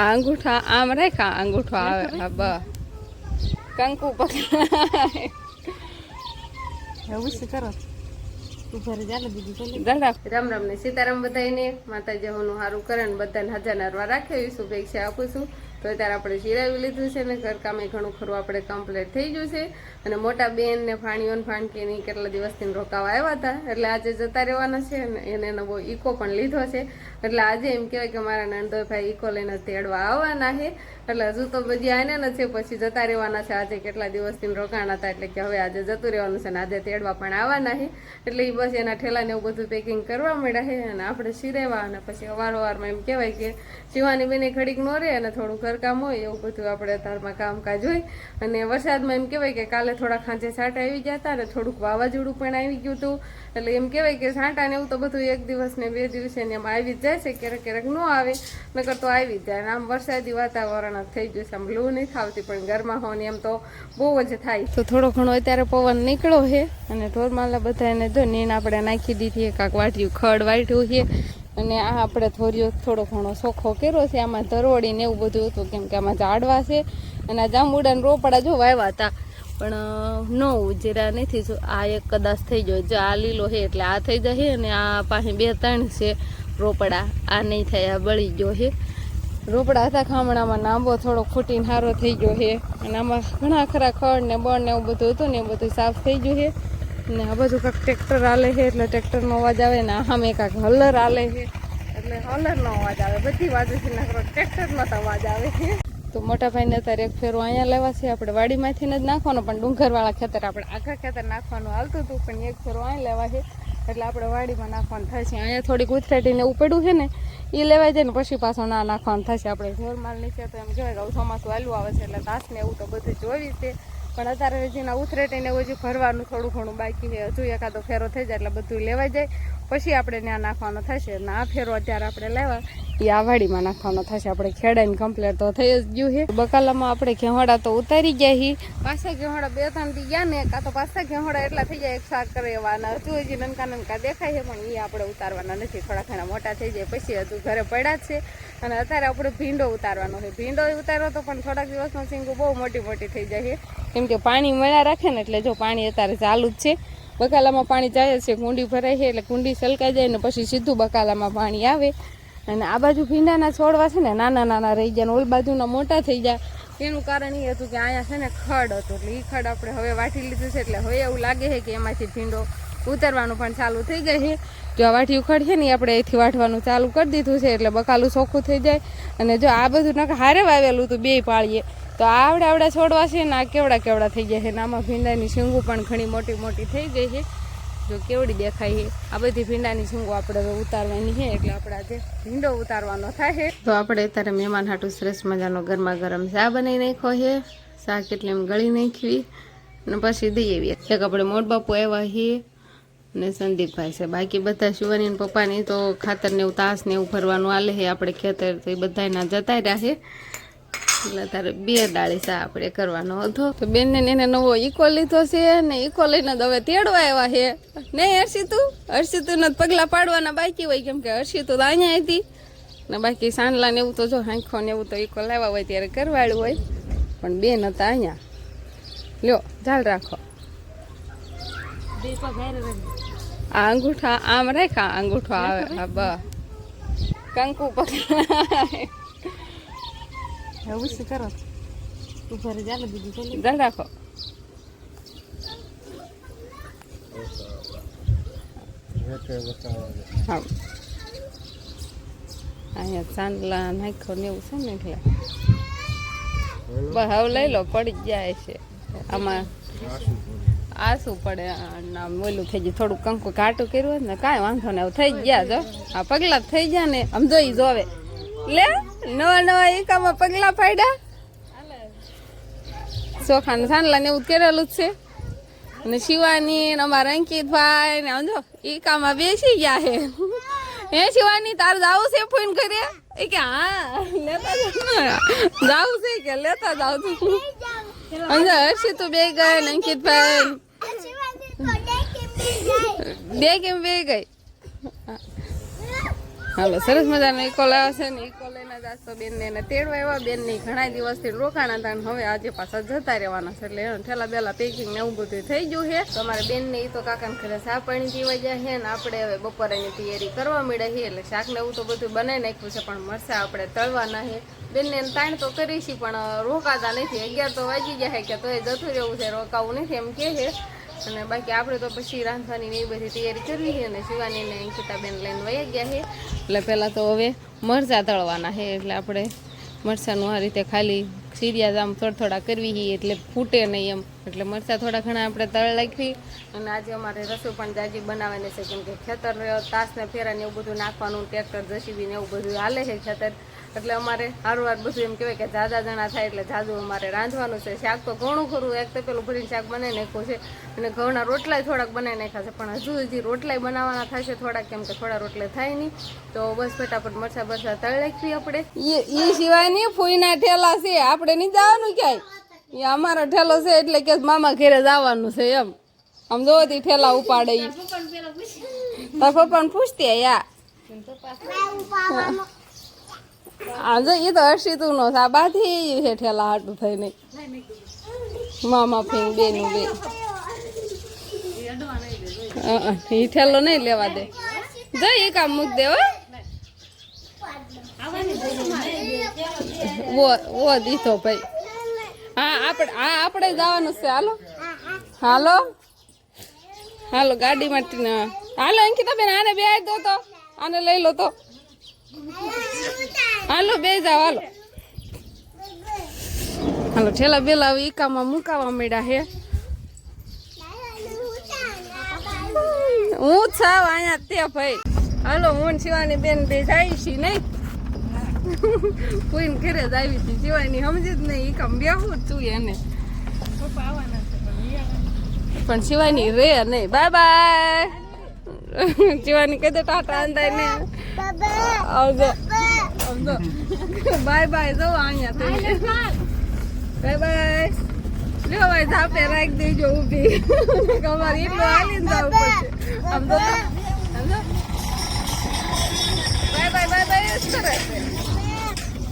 આ અંગૂઠા આમ રાખ્યા અંગૂઠો આવે. હા બ કંકુ પકડાય. એવું શું કરો. રામ રામ ને સીતારામ બધાને માતાજી હોનું સારું કરે ને બધાને હજાર નારવા રાખે શુભેચ્છા આપું છું. તો અત્યારે આપણે શિરાવી લીધું છે ને, ઘરકામે ઘણું ખરું આપણે કમ્પ્લીટ થઈ ગયું છે. અને મોટા બેન ને ફાણકી ની કેટલા દિવસથી રોકાવા આવ્યા હતા. એટલે આજે જતા રહેવાના છે અને એને એનો બહુ ઈકો પણ લીધો છે. એટલે આજે એમ કહેવાય કે મારા નંદોભાઈ ઈકો લઈને તેડવા આવવાના છે. એટલે હજુ તો બધી આને છે, પછી જતા રહેવાના છે. આજે કેટલા દિવસથી રોકાણ હતા, એટલે કે હવે આજે જતું રહેવાનું છે ને આજે તેડવા પણ આવવાના છે. એટલે એ બસ એના ઠેલાને એવું બધું પેકિંગ કરવા મળ્યા છે અને આપણે સિરેવા અને પછી અવાર અવારમાં એમ કહેવાય કે સીવાની બેને ઘડીક નો રહે અને થોડું ઘરકામ હોય એવું બધું આપણે અત્યારમાં કામકાજ હોય. અને વરસાદમાં એમ કહેવાય કે કાલે થોડા ખાંચે છાંટા આવી ગયા હતા અને થોડુંક વાવાઝોડું પણ આવી ગયું હતું. એટલે એમ કહેવાય કે છાંટા ને એવું તો બધું એક દિવસ ને બે દિવસે ને એમ આવી જ જાય છે, ક્યારેક ક્યારેક ન આવે, નકર તો આવી જ જાય. આમ વરસાદી વાતાવરણ થઈ ગયું છે. આમ લૂ નહીં થાવતી, પણ ઘરમાં હો ને એમ તો બહુ જ થાય. તો થોડો ઘણો અત્યારે પવન નીકળો છે અને ઢોરમાલા બધાને જો નીણ આપણે નાખી દીધી કાંક વાટ્યું ખડ વાટ્યું છે. અને આ આપણે થોડીઓ થોડો ઘણો સોખો કર્યો છે, આમાં ધરોડી ને એવું બધું હતું, કેમ કે આમાં ઝાડવા છે. અને આ જાંબુડા ને રોપડા જો વાવ્યા હતા. પણ નો ઉજેરા નથી, જો આ એક કદાચ થઈ ગયો. જો આ લીલો છે એટલે આ થઈ જશે અને આ પાસે બે ત્રણ છે રોપડા. આ નહીં થાય, આ બળી ગયો છે. રોપડા હતા ખામણામાં આંબો થોડો ખૂટીને સારો થઈ ગયો છે. અને આમાં ઘણા ખરા ખડ ને બળ ને એવું બધું હતું ને એ બધું સાફ થઈ ગયું છે. ને આ બધું કાંક ટ્રેક્ટર હાલે છે, એટલે ટ્રેક્ટરનો અવાજ આવે ને આમે કાંક હલર હાલે છે. એટલે હલરનો અવાજ આવે, બધી બાજુથી નકરો ટ્રેક્ટરનો જ અવાજ આવે છે. તો મોટા ભાઈને અત્યારે એક ફેરો અહીંયા લેવા છે, આપણે વાડીમાંથી જ નાખવાનો, પણ ડુંગરવાળા ખેતર, આપણે આખા ખેતર નાખવાનું હાલતું હતું, પણ એક ફેરો અહીંયા લેવા છે. એટલે આપણે વાડીમાં નાખવાનું થશે અહીંયા થોડીક ઉથરેટીને ઉપડ્યું પડ્યું છે ને એ લેવાય જાય ને પછી પાછો ના નાખવાનું થશે આપણે ઢોરમાલ નીચે તો એમ કહેવાય કે ચોમાસું હાલું આવે છે એટલે તાસને એવું તો બધું જોવી છે. પણ અત્યારે હજી ના ઉથરેટીને હજી ભરવાનું થોડું ઘણું બાકી છે. હજુ એકાદો ફેરો થઈ જાય એટલે બધું લેવાઈ જાય. પછી આપણે ત્યાં નાખવાનો થશે. અને આ ફેરો અત્યારે આપણે લેવા. એ આવાડીમાં નાખવાનો થશે. આપણે ખેડાઈને કમ્પ્લેટ તો થઈ જ ગયું છે. બકાલામાં આપણે ઘેવાડા તો ઉતારી ગયા હી પાછા ઘેવાડા બે ત્રણ દી ગયા ને, કાં તો પાછા ઘેવાડા એટલા થઈ જાય એક શાક અને હજુ હજી નનકા નનકા દેખાય છે, પણ એ આપણે ઉતારવાના નથી. થોડા ઘણા મોટા થઈ જાય, પછી હજુ ઘરે પડ્યા છે. અને અત્યારે આપણે ભીંડો ઉતારવાનો છે. ભીંડો ઉતારવો તો પણ થોડાક દિવસનો સિંગો બહુ મોટી મોટી થઈ જાય છે. કેમ કે પાણી મળ્યા રાખે ને, એટલે જો પાણી અત્યારે ચાલુ જ છે. બકાલામાં પાણી જાય છે, કુંડી ભરાય છે, એટલે કુંડી સલકાઈ જાય ને પછી સીધું બકાલામાં પાણી આવે. અને આ બાજુ ભીંડાના છોડવા છે ને, નાના નાના રહી જાય ને ઓલ બાજુના મોટા થઈ જાય એનું કારણ એ હતું કે અહીંયા છે ને ખડ હતું, એટલે એ ખડ આપણે હવે વાટી લીધું છે, એટલે હવે એવું લાગે છે કે એમાંથી ભીંડો ઉતરવાનું પણ ચાલુ થઈ ગઈ છે. જો આ વાટી ઉખડ છે ને આપણે અહીંથી વાટવાનું ચાલુ કરી દીધું છે, એટલે બકાલું ચોખ્ખું થઈ જાય. અને જો આ બધું નકા હારે વાવેલું હતું બે પાળીએ. તો આવડે આવડે છોડવા છે ને આ કેવડા કેવડા થઈ ગયા છે ને આમાં ભીંડાની શીંગું પણ ઘણી મોટી મોટી થઈ ગઈ છે. જો કેવડી દેખાય છે. આ બધી ભીંડાની શીંગો આપણે ઉતારવાની છે, એટલે આપણે આજે ભીંડો ઉતારવાનો થાય છે. તો આપણે અત્યારે મહેમાન હાટું શ્રેષ્ઠ મજાનો ગરમા ગરમ ચા બનાવી નાખ્યો છે. શાક કેટલી એમ ગળી નાખવી અને પછી દઈ આવીએ. એક આપણે મોટ બાપુ આવ્યા છીએ ને સંદીપભાઈ છે. બાકી બધા શિવાની પપ્પાની તો ખાતર ને એવું તાસ ને એવું ભરવાનું આલે છે. આપણે ખેતર તો એ બધાના જતા રહ્યા છે. એટલે તારે બે ડાળી સા આપણે કરવાનો હતો. તો બેનને એને નવો ઈકો લીધો છે ને ઈકો લઈને તો હવે તેડવા આવ્યા છે. નહીં હર્ષિતું? હર્ષિતું ને પગલા પાડવાના બાકી હોય, કેમ કે હર્ષિતું તો અહીંયા હતી. ને બાકી સાંડલા ને એવું તો જો હાંખો ને એવું તો ઈકો લાવ્યા હોય ત્યારે કરવાળું હોય. પણ બેન હતા અહીંયા. લ્યો ચાલ રાખો. આ અંગૂઠા, આમ રાખ્યા અંગૂઠો આવે. હા બ કંકુ પકડાય. એવું શું કરો ઘરે ચાલે બીજું ચાલે ચાલ રાખો અહીંયા ચાંદલા નાખ્યો ને એવું છે ને એટલે બસ હવે લઈ લો પડી જાય છે આમાં આસું પડે ઓલું થઈ ગયું થોડું કંકુ ઘાટું કર્યું ને, કાંઈ વાંધો ને થઈ ગયા જો. આ પગલા થઈ ગયા ને, આમ જોઈ જોવે. લે? નવા નવા એકામાં પગલા પાડ્યા. ચોખાને સાંજલા સાંડલા ને એવું કરેલું જ છે. અને શિવાની ને અમારા અંકિતભાઈ ને સમજો એકામાં બેસી ગયા છે. હે શિવાની તાર જાવું છે ફોન કરીએ એ કે હા લેતા જાવ છે કે લેતા જાવ તું સમજો હર્ષિત તું બે ગઈ ને અંકિતભાઈ. બે કેમ બે ગઈ? હાલો, સરસ મજાનો ઇકો લાવે છે. ને ઇકો લઈને જાસ્તો બેન ને એને તેડવા આવ્યા. બેનની ઘણા દિવસથી રોકાણા હતા હવે આજે પાછા જતા રહેવાના છે. એટલે ઠેલા બેલા પેકિંગ ને એવું બધું થઈ ગયું છે. તો બેનને ઈ તો કાકાને ઘરે સા પાણી પીવા જાય છે ને આપણે હવે બપોરેની તૈયારી કરવા મળે છે. એટલે શાક ને એવું તો બધું બનાવી નાખ્યું છે, પણ મરસા આપણે તળવાના છે. બેનને એને તાણ તો કરી છે, પણ રોકાતા નથી. અગિયાર તો વાગી ગયા છે કે તોય જતું રહેવું છે, રોકાવું નથી એમ કે છે. અને બાકી આપણે તો પછી રાંધવાની એ બધી તૈયારી કરવી છે અને શિવાનીને અંકિતાબેન લઈને વયા ગયા છે. એટલે પહેલાં તો હવે મરચાં તળવાના છે, એટલે આપણે મરચાંનું આ રીતે ખાલી સીરિયા આમ થોડા થોડા કરવી હી, એટલે ફૂટે નહીં એમ. એટલે મરચાં થોડા ઘણા આપણે તળ નાખવી. અને આજે અમારે રસોઈ પણ જાજી બનાવવાની છે, કેમ કે ખેતર તાસને ફેરા ને એવું બધું નાખવાનું, ટ્રેક્ટર, જસીબી ને એવું બધું હાલે છે ખેતર. એટલે અમારે હારવાર બધું એમ કહેવાય કે જાદા જણા થાય એટલે જાદુ અમારે રાંધવાનું છે. શાક તો ઘણું ખરું, એક તો પેલું ભરીને શાક બનાવી નાખ્યું છે. અને ઘઉંના રોટલાય થોડાક બનાવી નાખ્યા છે, પણ હજુ હજી રોટલાય બનાવવાના થશે થોડાક, કેમ કે થોડા રોટલે થાય નહીં. તો બસ ફટાફટ મરચા બરચા તળ નાખવી આપણે. એ સિવાય નહીં, ફૂઈના ઠેલા છે. આપણે નહીં જવાનું ક્યાંય. એ અમારો ઠેલો છે એટલે કે મામા ઘેરે જવાનું છે એમ. આમ જોવાથી ઠેલા ઉપાડે તાર પપ્પાને પૂછતી યા. આ જો એ તો હર્ષિતું નો આ બાથી છે ઠેલા હાટું થઈને. મામા ફેન બે. નું બે એ ઠેલો નહીં લેવા દે. જો એ કામ મૂક દેવો વો વો દીધો ભાઈ. હા આપણે હા આપણે જવાનું છે. હાલો. હાલો. હાલો ગાડી ટી- હાલો, અંકિતા બેન, આને બે દો તો. આને લઈ લો તો. હાલો, બે જાઓ, હાલો. હાલો ઠેલા બેલા ઈકામાં મુકાવા મળ્યા હે. હું છાવ અહીંયા તે ભાઈ. હાલો, હું શિવાની બેન બે જાય છી નહીં? કોઈને ઘરે જ આવી હતી. જીવાની સમજી જ નહીં. કમ બેહું તું એને. પણ શિવાની રે નહીં. Bye bye. શિવાની કહે તો ટાટા અંદાય ને આવજો. આવજો. Bye bye. જો અહીંયા થઈ બાય બાય. લ્યો ભાઈ ઝાપે રાખી દેજો ઊભી. અમારે એટલું હાલીને જવું પડશે. આમ તો બાય બાય. Bye bye. જ કરે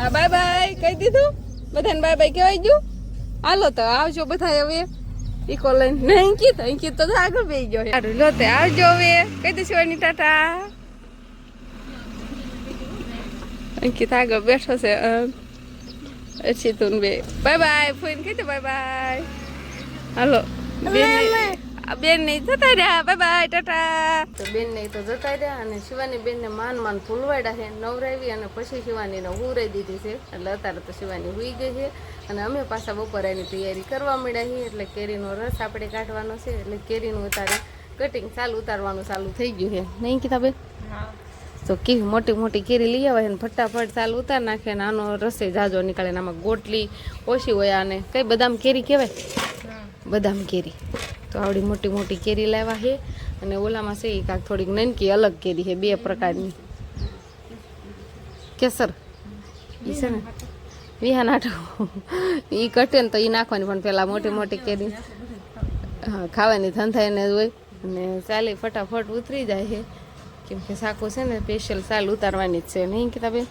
હા બાય બાય કહી દીધું? બધાને બાય બાય કહેવાય ગયું? હાલો તો આવજો બધા હવે. ઈકો લઈને નહીં અંકિત અંકિત તો આગળ બે ગયો. સારું લો તે આવજો હવે. કહી દઈશું એની ટાટા. અંકિત આગળ બેઠો છે તું બે. બાય બાય ફોન કહી દે બાય બાય. હાલો બેન બેન નહીં જતા રહ્યા. Bye bye tata. તો બેન નહીં તો જતા રહ્યા અને શિવાની બેન ને માન માન ફૂલવાડ્યા છે. નવરાવી અને પછી શિવાની ને હુરાઈ દીધી છે. એટલે અત્યારે તો શિવાની હુઈ ગઈ છે. અને અમે પાછા બપોરાની તૈયારી કરવા માંડ્યા છીએ. એટલે કેરીનો રસ આપણે કાઢવાનો છે. એટલે કેરીનું અત્યારે કટિંગ ચાલુ ઉતારવાનું ચાલુ થઈ ગયું છે. નહીં કીધા બેન? તો કેવી મોટી મોટી કેરી લઈ આવે ને ફટાફટ ચાલ ઉતાર નાખે ને આનો રસે જાજો નીકળે ને આમાં ગોટલી ઓછી હોય આને. કઈ બદામ કેરી કહેવાય? બદામ કેરી. તો આવડી મોટી મોટી કેરી લાવ્યા છે અને ઓલામાં છે એ કાંક થોડીક નાનકી અલગ કેરી છે, બે પ્રકારની. કેસર? એ છે ને? વિહા નાટો એ કટે ને તો એ નાખવાની પણ પેલા મોટી મોટી કેરી. હા, ખાવાની ધંધા એને હોય. અને ચાલી ફટાફટ ઉતરી જાય છે. કેમ કે સાકું છે ને સ્પેશિયલ સાલ ઉતારવાની જ છે. નહીં કિતાબેન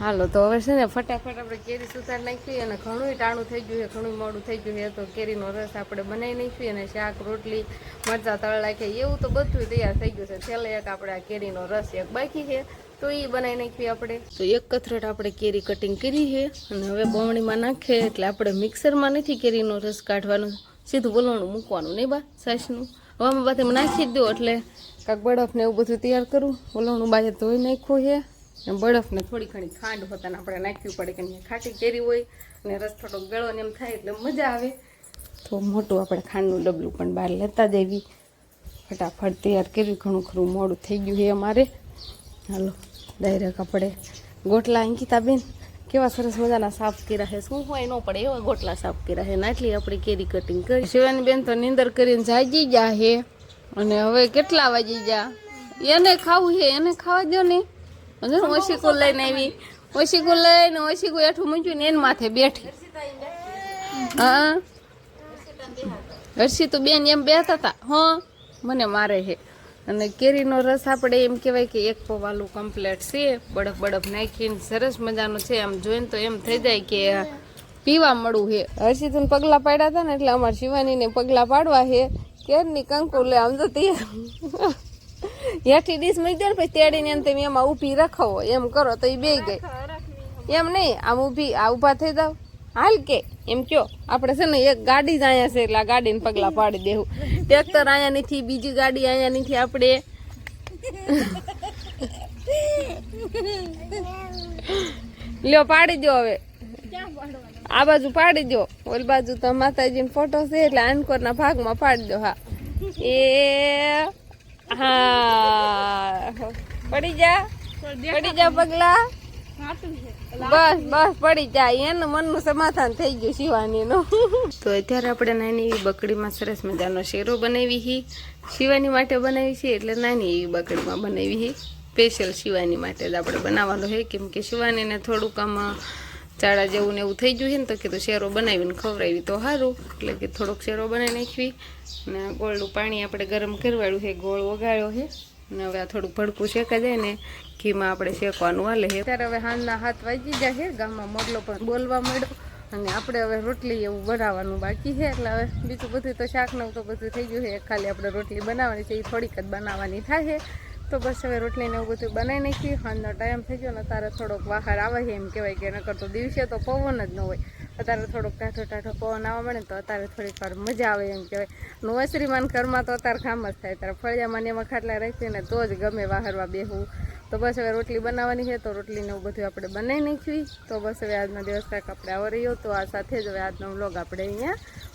હાલો, તો હવે છે ને ફટાફટ આપણે કેરી સુધાર નાખીએ અને ઘણું ટાણું થઈ ગયું છે ઘણું મોડું થઈ ગયું છે, તો કેરીનો રસ આપણે બનાવી નાખીએ અને શાક, રોટલી, મરચાં તળ નાખીએ. એવું તો બધું તૈયાર થઈ ગયું છે. છેલ્લે એક આપણે આ કેરીનો રસ એક બાકી છે, તો એ બનાવી નાખીએ આપણે. તો એક કથરટ આપણે કેરી કટિંગ કરી છે અને હવે બમણીમાં નાખીએ, એટલે આપણે મિક્સરમાં નથી કેરીનો રસ કાઢવાનો, સીધું વલણું મૂકવાનું, નહીં બા, સાસનું? હવે અમે બાથી નાખી જ દો, એટલે કાંક બરફ ને એવું બધું તૈયાર કરું, વલણું બાજે ધોઈ નાખ્યું છે. બરફ થોડી ઘણી ખાંડ હોતાને આપણે નાખવી પડે કે ખાટી કેરી હોય અને રસ થોડો ગળો ને એમ થાય એટલે મજા આવે. તો મોટું આપણે ખાંડનું ડબલું પણ બહાર લેતા દેવી ફટાફટ તૈયાર કર્યું, ઘણું ખરું મોડું થઈ ગયું છે અમારે. હાલો, ડાયરેક્ટ આપણે ગોટલા અંકિતા બેન કેવા સરસ મજાના સાફ કર્યા છે. શું હોય ન પડે, એવા ગોટલા સાફ કર્યા છે નાટલી આપણી કેરી કટિંગ કરી. શિવાની બેન તો નીંદર કરીને જાગી ગયા છે. અને હવે કેટલા વાગી ગયા? એને ખાવું છે, એને ખાવા દો ને. ઓશીકુ લઈને આવી. ઓશીકુ લઈને ઓશીકુ એઠું મૂક્યું ને એની માથે બેઠી. હા. હર્ષિ તો બેન એમ બેઠા હતા. હા મને મારે છે. અને કેરીનો રસ આપણે એમ કહેવાય કે એક પવાલું કમ્પ્લેટ છે. બળફ બળફ નાખીને સરસ મજાનો છે. આમ જોઈને તો એમ થઈ જાય કે પીવા મળવું છે. હર્ષિતને પગલાં પાડ્યા હતા ને એટલે અમારે શિવાનીને પગલાં પાડવા છે. કેરની કંકુ લે આમ તો તે હેઠી ડીશ મૂકી દે ને પછી તેડીને એમ તમે એમાં ઊભી રખાવો. એમ કરો તો એ બે ગઈ એમ નહીં આમ ઊભી આ ઊભા થઈ જાવ હાલ કે એમ કયો. આપણે છે ને એક ગાડી જ અહીંયા છે એટલે આ ગાડીને પગલા પાડી દેવું. ટ્રેક્ટર અહીંયા નથી બીજી ગાડી અહીંયા નથી આપણે. લ્યો પાડી દો હવે. આ બાજુ પાડી દો ઓલ બાજુ તો માતાજીનો ફોટો છે એટલે આનકોરના ભાગમાં પાડી દો હા. એ હા. પડી જા. પડી જા પગલા. બસ બસ પડી જાય એનું મનનું સમાધાન થઈ ગયું શિવાનીનું. તો અત્યારે આપણે નાની એવી બકડીમાં સરસ મજાનો શેરો બનાવી હી. શિવાની માટે બનાવી છે એટલે નાની એવી બકડીમાં બનાવી હી. સ્પેશિયલ શિવાની માટે જ આપણે બનાવવાનું છે કેમ કે શિવાનીને થોડુંક આમ ચાળા જેવું ને એવું થઈ ગયું છે ને તો કીધું શેરો બનાવીને ખવડાવી તો સારું એટલે કે થોડોક શેરો બનાવી નાખવી. અને ગોળનું પાણી આપણે ગરમ કરવાળું છે, ગોળ વગાડ્યો છે. અને હવે આ થોડુંક ભડકું શેકાઈ જાય ને ઘીમાં આપણે શેકવાનું હાલે છે. ત્યારે હવે હાંજના હાથ વાગી જાય છે, ગામમાં મોડલો પણ બોલવા માંડ્યો. અને આપણે હવે રોટલી એવું બનાવવાનું બાકી છે. એટલે હવે બીજું બધું તો શાક ને તો બધું થઈ ગયું છે. ખાલી આપણે રોટલી બનાવવાની છે, એ થોડીક જ બનાવવાની થાય છે. તો બસ હવે રોટલીને એવું બધું બનાવી નાખી. સાંજનો ટાઈમ થઈ ગયો ને તારે થોડોક બહાર આવે છે એમ કહેવાય કે નકર તો દિવસે તો પવન જ ન હોય. અત્યારે થોડોક ટાઢો ટાઢો પવન આવવા મળે તો અત્યારે થોડીક વાર મજા આવે એમ કહેવાય. નવસરીમાન ઘરમાં તો અત્યારે કામ જ થાય. ત્યારે ફળિયામાં એમાં ખાટલા રાખીએ ને તો જ ગમે વાહરવા બેહવું તો બસ હવે રોટલી બનાવવાની છે તો રોટલીને એવું બધું આપણે બનાવી નાખવી તો બસ હવે આજનો દિવસ કાંઈક આપણે આવો રહ્યો તો આ સાથે જ હવે આજનો વ્લોગ આપણે અહીંયા